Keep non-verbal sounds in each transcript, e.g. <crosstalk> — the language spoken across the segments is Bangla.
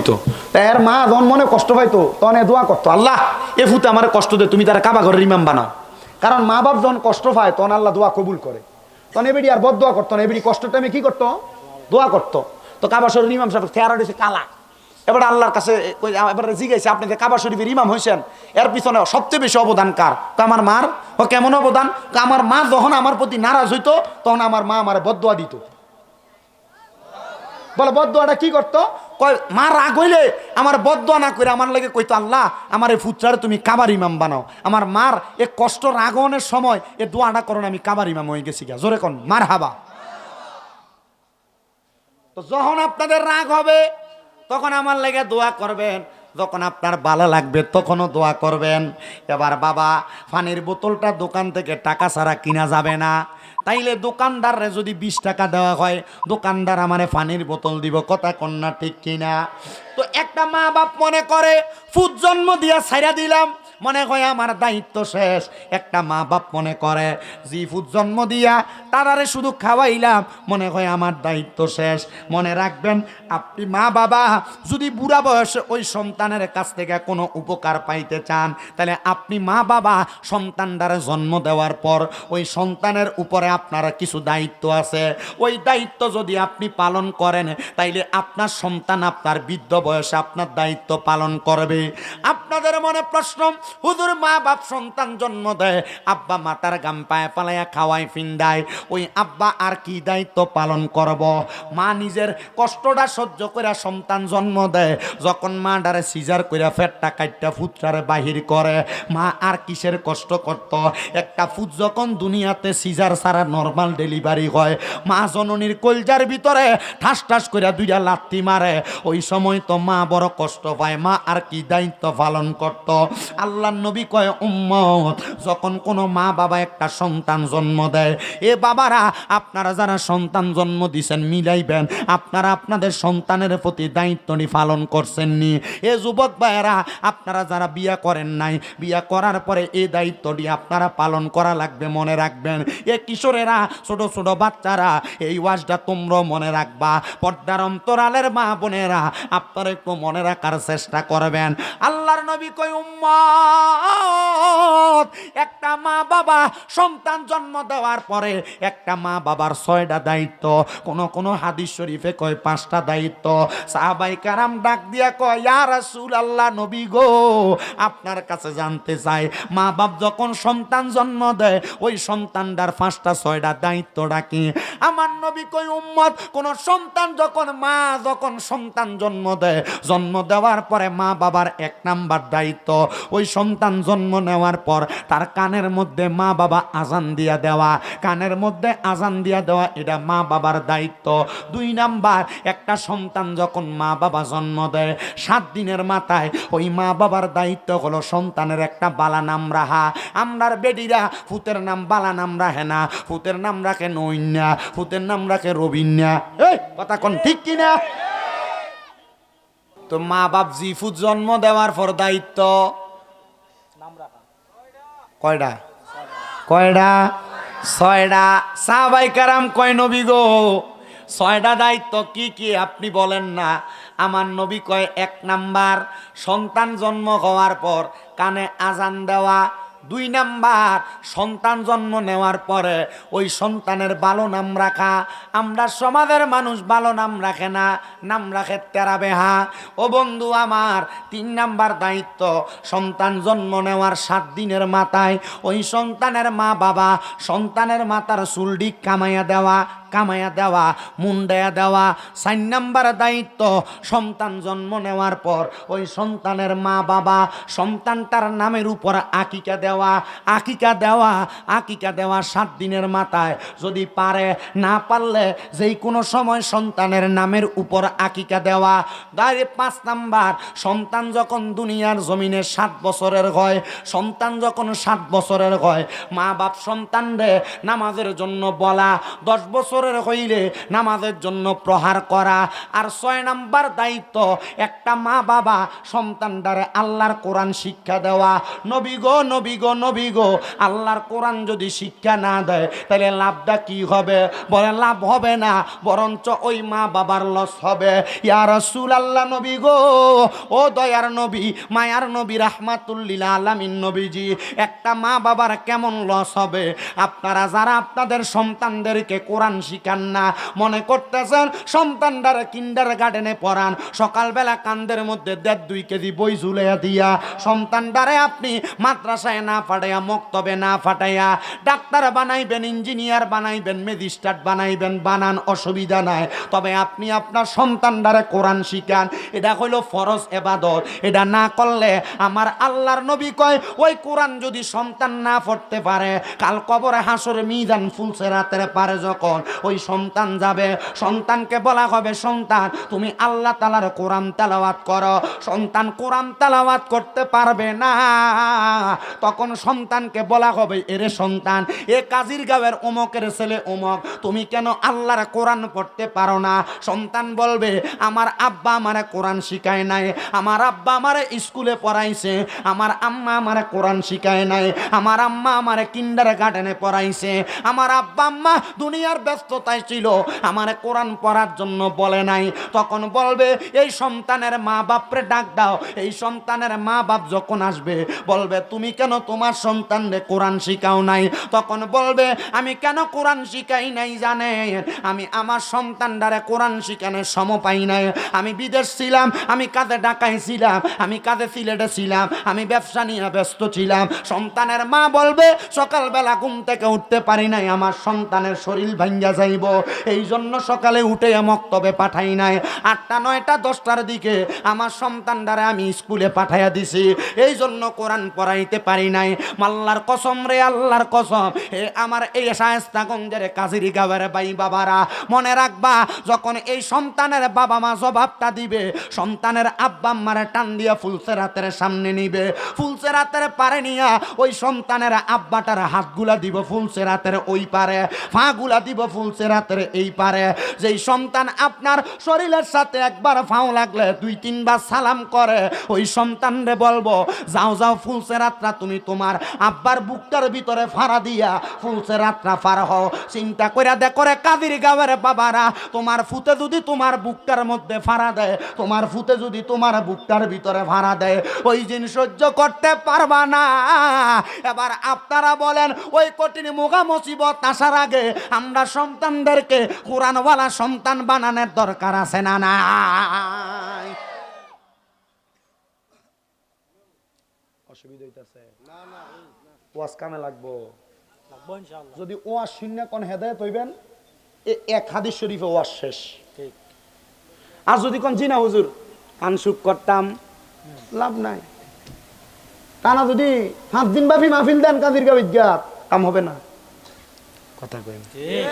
এর মা মনে কষ্ট পাইতো, তখন দোয়া করতো, আল্লাহ, এ ফুতে আমার কষ্ট দে, তুমি তারা কাবা ঘরের ইমাম বানাও। কারণ মা বাপ যখন কষ্ট পায়, তখন আল্লাহ দোয়া কবুল করে। তখন এবিডি আর বদ দোয়া করতো না, এবিডি কষ্টের টাইমে কি করতো? দোয়া করতো। তো কাবা ইমাম সাহেব চেহারা দিয়েছে কালা। এবার আল্লাহর কাছে এবার আপনি যে কাবা শরীফের ইমাম হয়েছেন এর পিছনে সবচেয়ে বেশি অবদান কার? তো আমার মার? ও কেমন অবদান? তো আমার মা যখন আমার প্রতি নারাজ হইতো, তখন আমার মা আমার বদোয়া দিত। বলে বদোয়াটা কি করতো? কয়, মা রাগ হইলে আমার বদোয়া না করে আমার লাগে কইতো, আল্লাহ, আমার এই ফুটরারে তুমি কাবার ইমাম বানাও। আমার মার এ কষ্ট রাগনের সময় এ দোয়াটা করো না, আমি কাবার ইমাম হয়ে গেছি গা। জোরে কোন মার হাবা তো যখন আপনাদের রাগ হবে, তখন আমার লেগে দোয়া করবেন। যখন আপনার ভালো লাগবে, তখনও দোয়া করবেন। এবার বাবা, পানির বোতলটা দোকান থেকে টাকা ছাড়া কিনা যাবে না। তাইলে দোকানদাররে যদি বিশ টাকা দেওয়া হয়, দোকানদার আমারে পানির বোতল দিব। কথা কন্যা ঠিক কিনা? তো একটা মা বাপ মনে করে, ফুট জন্ম দিয়া ছাইরা দিলাম মনে হয় আমার দায়িত্ব শেষ। একটা মা বাপ মনে করে, জি ফুড জন্ম দিয়া তারারে শুধু খাওয়াইলাম, মনে হয় আমার দায়িত্ব শেষ। মনে রাখবেন, আপনি মা বাবা, যদি বুড়া বয়সে ওই সন্তানের কাছ থেকে কোনো উপকার পাইতে চান, তাহলে আপনি মা বাবা সন্তানটারে জন্ম দেওয়ার পর ওই সন্তানের উপরে আপনার কিছু দায়িত্ব আছে। ওই দায়িত্ব যদি আপনি পালন করেন, তাইলে আপনার সন্তান আপনার বৃদ্ধ বয়সে আপনার দায়িত্ব পালন করবে। আপনাদের মনে প্রশ্ন হুজুর মা বাপ সন্তান জন্ম দেয়, আব্বা মাতার গাম পায়ে পালাইয়া খাওয়াই ফিন্দায়, ওই আব্বা আর কি দায়িত্ব পালন করব? মা নিজের কষ্টটা সহ্য করে সন্তান জন্ম দেয়, যখন মা ডারে সিজার করে ফেটটা কাটটা ফুটটারে বাহির করে, মা আর কিসের কষ্ট করত? একটা ফুট যখন দুনিয়াতে সিজার ছাড়া নর্মাল ডেলিভারি হয়, মা জননীর কলজার ভিতরে ঠাস ঠাস করে দুইটা লাত্তি মারে, ওই সময় তো মা বড় কষ্ট পায়, মা আর কি দায়িত্ব পালন করত? আল্লাহ নবী কয়, উম্মত, যখন কোনো মা বাবা একটা সন্তান জন্ম দেয়, এ বাবারা, আপনারা যারা সন্তান জন্ম দিছেন, মিলাইবেন, আপনারা আপনাদের সন্তানের প্রতি দায়িত্বনি পালন করছেননি এ যুবক ভাইয়েরা, আপনারা যারা বিয়া করেন নাই, বিয়া করার পরে এই দায়িত্বটি আপনারা পালন করা লাগবে, মনে রাখবেন। এ কিশোরেরা, ছোট ছোট বাচ্চারা, এই ওয়াজটা তোমরা মনে রাখবা। পর্দার অন্তরালের মা বোনেরা, আপনারা একটু মনে রাখার চেষ্টা করবেন। আল্লাহর নবী কই একটা মা বাবা সন্তান জন্ম দেওয়ার পরে একটা মা বাবার ছয়টা দায়িত্ব। কোন কোন হাদিস শরীফে কয় পাঁচটা দায়িত্ব। সাহাবাই কারাম ডাক দিয়া কয়, ইয়া রাসূল আল্লাহ নবী গো, আপনার কাছে জানতে চাই, মা বাপ যখন সন্তান জন্ম দেয়, ওই সন্তানটার পাঁচটা ছয়টা দায়িত্ব কি? আমার নবী কই উম্মত, কোন সন্তান যখন, মা যখন সন্তান জন্ম দেয়, জন্ম দেওয়ার পরে মা বাবার এক নাম্বার দায়িত্ব। ওই সন্তান জন্ম নেওয়ার পর তার কানের মধ্যে মা বাবা আজান দিয়া দেওয়া। কানের মধ্যে আজান দিয়া দেওয়া এটা মা বাবার দায়িত্ব। দুই নাম্বার, একটা সন্তান যখন মা বাবা জন্ম দেয়, সাত দিনের মাথায় ওই মা বাবার দায়িত্ব হলো সন্তানের একটা বালা নাম রাহা আমরার বেডিরা ফুতের নাম বালা নাম রাখে না। ফুতের নাম রাখে নৈন্যা ফুতের নাম রাখে রবিন্যা। এই, কথা কোন ঠিক কিনা তো মা বাপ জিফুত জন্ম দেওয়ার পর দায়িত্ব। কয়টা কয়ডা? ছয়ডা। সাহাবাই কারাম কয়, নবী গো, ছয়ডা দায়িত্ব কি কি আপনি বলেন না? আমার নবী কয়, এক নাম্বার, সন্তান জন্ম হওয়ার পর কানে আজান দেওয়া দুই নাম্বার, সন্তান জন্ম নেওয়ার পরে ওই সন্তানের ভালো নাম রাখা। আমরা সমাজের মানুষ ভালো নাম রাখে না, নাম রাখে তেরা বেহা। ও বন্ধু, আমার তিন নাম্বার দায়িত্ব, সন্তান জন্ম নেওয়ার সাত দিনের মাথায় ওই সন্তানের মা বাবা সন্তানের মাতার চুলডি কামাইয়া দেওয়া। কামাইয়া দেওয়া মুন্ডায়া দেওয়া চার নাম্বার দায়িত্ব, সন্তান জন্ম নেওয়ার পর ওই সন্তানের মা বাবা সন্তানটার নামের উপর আকিকা দেওয়া আকিকা দেওয়া আকিকা দেওয়া সাত দিনের মাথায়। যদি পারে, না পারলে যেই কোনো সময় সন্তানের নামের উপর আকিকা দেওয়া। দাঁড়িয়ে পাঁচ নাম্বার, সন্তান যখন দুনিয়ার জমিনে সাত বছরের হয়, সন্তান যখন সাত বছরের হয়, মা বাপ সন্তান নামাজের জন্য বলা, দশ বছরের বছরের হইলে নামাজের জন্য প্রহার করা। আর ছয় নাম্বার দায়িত্ব, একটা মা বাবা সন্তান সন্তানটারে আল্লাহর কোরআন শিক্ষা দেওয়া। নবী গো নবী গো নবী গো, আল্লাহর কোরআন যদি শিক্ষা না দেয়, তাহলে লাভটা কি হবে? বলে, লাভ হবে না, বরঞ্চ ওই মা বাবার লস হবে। ইয়া রাসূল আল্লাহ নবী গো, ও দয়ার নবী, মায়ার নবী, রাহমাতুল্লিল আলামিন নবীজি, একটা মা বাবার কেমন লস হবে? আপনারা, যারা আপনাদের সন্তানদেরকে কোরআন শিখান না। মনে করতেছেন সন্তান সন্তানরা কিন্ডার গার্ডেনে পড়ান। সকালবেলা কান্দের মধ্যে দেড় দুই কেজি বই ঝুলাইয়া দিয়া সন্তানটারে আপনি মাদ্রাসায় না ফাটাইয়া মক্তবে না ফাটাইয়া ডাক্তার বানাইবেন, ইঞ্জিনিয়ার বানাইবেন, ম্যাজিস্ট্রেট বানাইবেন, বানান, অসুবিধা নাই। তবে আপনি আপনার সন্তানটারে কোরআন শিখান। এটা হইল ফরজ এবাদত। এটা না করলে আমার আল্লাহর নবী কয়, ওই কোরআন যদি সন্তান না পড়তে পারে, কাল কবরে হাসরে মিজান ফুলসে রাতের পারে যখন। ওই সন্তান যাবে। সন্তানকে বলা হবে সন্তান। তুমি আল্লাহ তালার কোরআন তেলাওয়াত করো। সন্তান কোরআন তালাওয়াত করতে পারবে না। তখন সন্তানকে বলা হবে, এরে সন্তান, এ কাজির গাঁয়ের অমকের ছেলে অমক। তুমি কেন আল্লাহর কোরআন পড়তে পারো না? সন্তান বলবে, আমার আব্বা আমারে কোরআন শিখায় নাই। আমার আব্বা আমারে স্কুলে পড়াইছে। আমার আম্মা আমারে কোরআন শিখায় নাই। আমার আম্মা আমারে কিন্ডার গার্ডেনে পড়াইছে। আমার আব্বা আম্মা দুনিয়ার ব্যস্ততায় ছিল, আমারে কোরআন পড়ার জন্য বলে নাই। তখন বলবে, এই সন্তানের মা বাপরে ডাক দাও। এই সন্তানের মা বাপ যখন আসবে, বলবে, তুমি কেন তোমার সন্তানরে কোরআন শিখাও নাই? তখন বলবে, আমি কেন কোরআন শিখাই নাই জানে আমি আমার সন্তানটারে কোরআন শিখানোর সম পাই নাই। আমি বিদেশ ছিলাম, আমি কাঁধে ঢাকায় ছিলাম, আমি কাঁধে সিলেটে ছিলাম, আমি ব্যবসা নিয়ে ব্যস্ত ছিলাম। সন্তানের মা বলবে, সকালবেলা ঘুম থেকে উঠতে পারি নাই, আমার সন্তানের শরীর ভাঙ্গা যাইব। এই জন্য সকালে উঠে মক্তবে পাঠাই নাই। আটটা, নয়টা, দশটার দিকে আমার সন্তানটারে আমি স্কুলে পাঠাইয়া দিছি। এই জন্য কোরআন পড়াইতে পারি নাই। মাল্লার কসম রে, আল্লাহর কসম। এ আমার এই শায়স্তাগঞ্জের কাজিরি গাঁয়ের বাই বাবারা, মনে রাখবা, যখন এই সন্তানের বাবা মা জবাবটা দিবে, সন্তানের আব্বা আম্মারে টান দিয়া ফুলসে রাতের সামনে নিবে। ফুলসে রাতের পারে নিয়া ওই সন্তানের আব্বাটার হাতগুলা দিব ফুলসে রাতের ওই পারে, ফাগুলা দিব ফুলসে রাতের এই পারে। যেই সন্তান আপনার শরীরের সাথে একবার ফাও লাগলে দুই তিনবার সালাম করে, ওই সন্তানরে বলব, যাও যাও ফুলসে রাত্রা তুমি তোমার। আব্বার বুকটার ভিতরে ফাড়া দিয়া ফুলসে রাত্রা ফার হও। চিন্তা করে দেখো রে কাদির গাঁয়ের বাবারা, তোমার ফুতে যদি তোমার বুকটার মধ্যে ফাড়া দেয়, তোমার ফুতে যদি তোমার বুকটার ভিতরে ভাড়া দেয়, ওই জিনিস সহ্য করতে পারবা না। এবার আপনারা বলেন, ওই কঠিন মুসিবত আসার আগে আমরা সন্তানদেরকে কোরআনওয়ালা সন্তান বানানোর দরকার আছে না না অসুবিধা হইতাছে। ওয়াজ কামে লাগবো। লাগবো ইনশাআল্লাহ। যদি ওয়াজ শূন্য কোন হেদায়ত হইবেন এক হাদিস শরীফে ওয়াজ শেষ। ঠিক। আর যদি কোন জিনা হুজুর আনসুক করতাম লাভ নাই। টানা যদি পাঁচ দিন ব্যাপী মাহফিল দেন কাদির বিজ্ঞাত কাম হবে না। কথা কই ঠিক।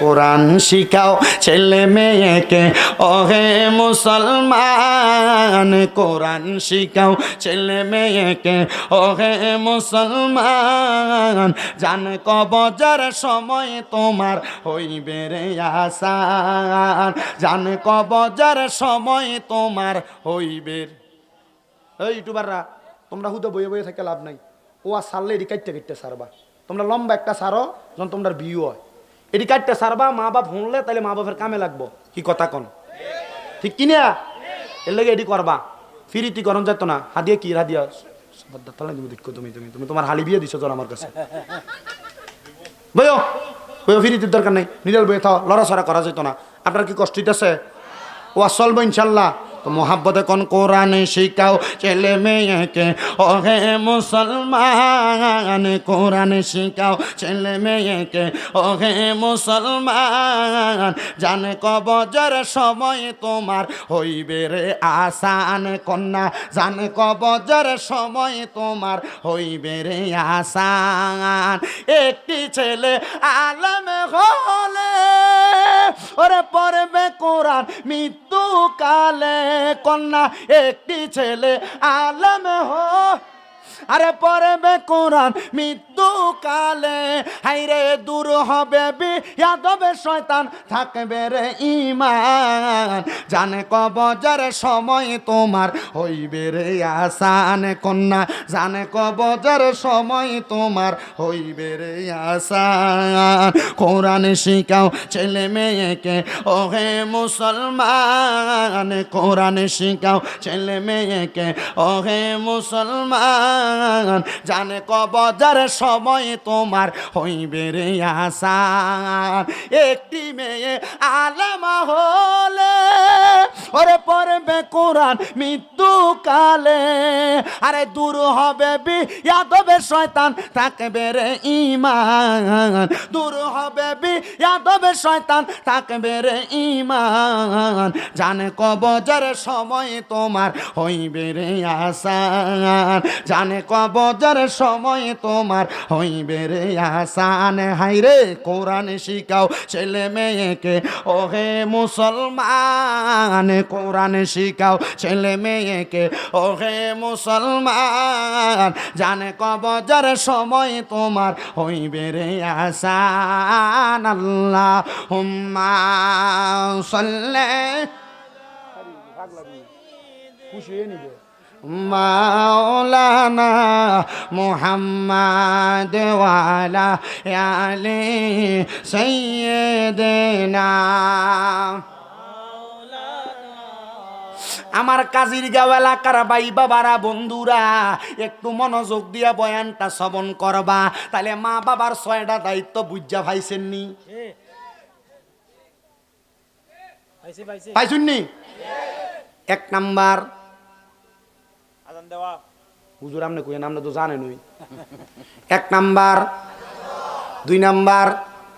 কোরআন শিখাও ছেলে মেয়েকে। ওহে মুসলমান, কোরআন শিখাও ছেলে মেয়েকে। ওহে মুসলমান, জান কবজার সময় তোমার হইবে রে আসান জান কবজার সময় তোমার হইবে। এই ইউটিউবাররা, তোমরা হুদে বইয়ে বইয়ে থেকে লাভ নাই। ও আর সারলে এটি কাটতে কাটতে সারবা। তোমরা লম্বা একটা সারো, যখন তোমরা বিয়ে হয়। এটি কাটতে সারবা, মা বাপ শুনলে তাহলে মা বাপের কামে লাগবো। কি কথা কন? ঠিক কিনা? এর লেগে এটি করবা। ফিরিতি করন যেত না। হাদিয়া কি? হাদিয়া তাহলে তুমি দেখো তুমি তুমি তুমি তোমার হালি বিয়ে দিছো তোর আমার কাছে। বইও বইও ফিরিতির দরকার নেই। নিজের বইয়ে থাও, লড়াছড়া করা যেত না। আপনার কি কষ্ট আছে ও চলবো ইনশাল্লাহ। তো মোহাব্বতে কোন কোরআনে শিখাও, ছেলে মেয়েকে। ওহে মুসলমান, কোরআনে শিখাও, ছেলে মেয়েকে। ওহে মুসলমান, জানে কবজের সময় তোমার হইবে রে আসান কন্যা। জানে কবজের সময় তোমার হইবে রে আসান। একটি ছেলে আলম হলে, ওরে পড়বে কোরআন মৃত্যু কালে কন্যা একটি ছেলে আলম হ। আরে পরে বে কোরআন মৃত্যু মৃত্যুকালে হাইরে দূর হবে বিয়াদবে শয়তান, থাকবে রে ইমান জানে কবজের সময় তোমার হইবে রে আসান কন্যা, জানে কবজের সময় তোমার হইবে রে আসান। কোরআন শিখাও ছেলে মেয়েকে, ওহে মুসলমান। কোরআন শিখাও ছেলে মেয়েকে, ওহে মুসলমান। জানে কবজার সময় তোমার হইবে রে আশা। একটি মেয়ে আলেমা হলে ওরে পড়বে কোরআন মৃত্যুকালে। আরে দূর হবে বি ইয়াদবে শয়তান, থাকবে রে ইমান দূর হবে বি ইয়াদবে শয়তান, থাকবে রে ইমান জানে কবজের সময় তোমার হইবে রে আসান। জানে কবজের সময় তোমার হইবে রে আসান। হাইরে কোরআন শিখাও ছেলে মেয়েকে, ওহে মুসলমান। কোরআন শিখাও, ছেলে মেয়েকে। ওহে মুসলমান, জানে কবজের সময় তোমার হইবে রে আসান আল্লাহ। হুম্মা সাল্লে। মাওলানা মুহাম্মদ ওয়ালা আলে সাইয়্যিদিনা। আমার কাজির গাঁও এলাকার ভাই বাবারা বন্ধুরা একটু মনোযোগ দিয়া বয়ানটা শ্রবণ করবা। তাহলে মা বাবার ছয়টা দায়িত্ব বুঝা পাইছি পাইছুননি এক নাম্বার। হুজুর আপনি কই নামটা তো জানেন এক নাম্বার। দুই নাম্বার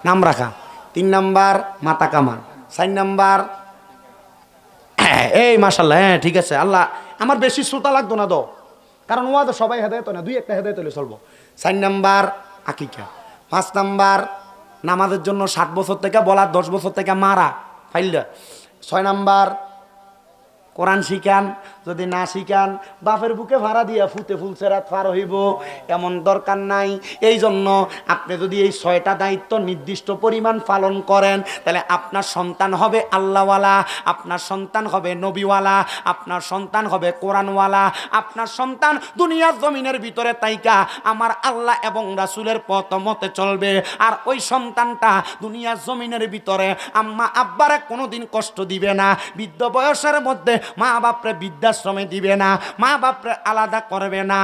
নাম রাখা। তিন নাম্বার মাতা কামান চার নাম্বার <coughs> এই মাসাল্লাহ হ্যাঁ ঠিক আছে। আল্লাহ, আমার বেশি শ্রোতা লাগতো না তো। কারণ ওয়া তো সবাই হেদায়ত না, দুই একটা হেদায়ত হলে চলবো। চার নাম্বার আকিকা। পাঁচ নাম্বার নামাজের জন্য ষাট বছর থেকে বলার, দশ বছর থেকে মারা, ফাইল ছয় নাম্বার কোরআন শিখান যদি না শিখান, বাপের বুকে ভাড়া দিয়া ফুতে ফুলছে, রাত পার হইব, এমন দরকার নাই। এই জন্য আপনি যদি এই ছয়টা দায়িত্ব নির্দিষ্ট পরিমাণ পালন করেন, তাহলে আপনার সন্তান হবে আল্লাহওয়ালা, আপনার সন্তান হবে নবীওয়ালা, আপনার সন্তান হবে কোরআনওয়ালা, আপনার সন্তান দুনিয়ার জমিনের ভিতরে তাইকা, আমার আল্লাহ এবং রাসুলের পথ মতে চলবে। আর ওই সন্তানটা দুনিয়ার জমিনের ভিতরে আম্মা আব্বারে কোনোদিন কষ্ট দিবে না। বৃদ্ধ বয়সের মধ্যে মা বাপরে বৃদ্ধাশ্রমে দিবে না মা বাপরা আলাদা করবে না।